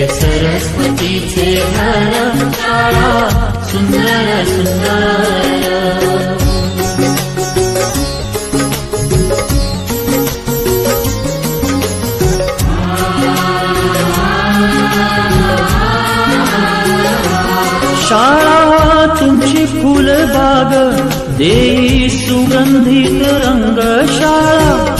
हे सरस्वतीचे घर शाळा सुंदर सुंदर शाळा तुमची फुलबाग देई सुगंधित रंग शाळा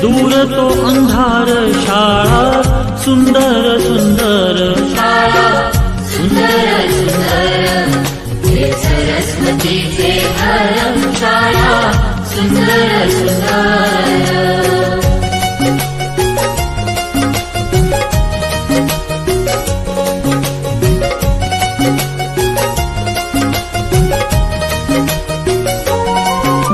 दूर तो अंधार शाळा सुंदर सुंदर शाळा। सुंदर सरस्वतीचे घर शाळा। सुंदर सुंदर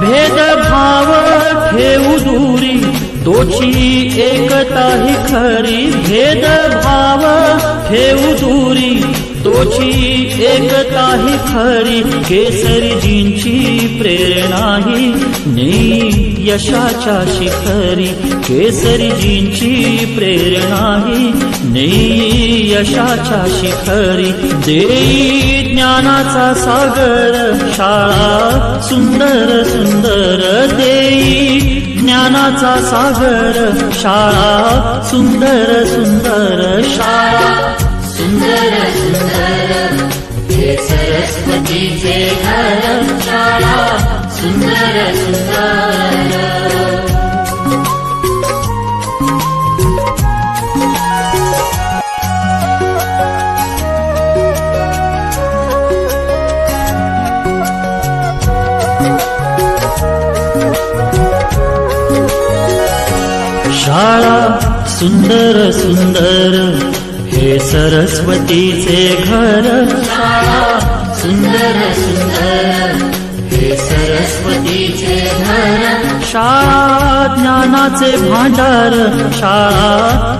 भेदभाव ठेवू दूरी तोची एकता ही खरी भेदभाव ठेवू दूरी. तोची एकता ही खरी केसरीजींची प्रेरणा ही नेई यशाच्या शिखरी केसरीजींची प्रेरणा ही. नेई यशाच्या शिखरी देई ज्ञानाचा सागर शाळा सुंदर सुंदर देई ज्ञानाचा सागर शाळा सुंदर सुंदर शाळा सुंदर सुंदर सरस्वतीचे घर शाळा सुंदर सुंदर शाळा सुंदर सुंदर हे सरस्वतीचे घर. शाळा सुंदर सुंदर. शाळा ज्ञानाचे भांडार शाळा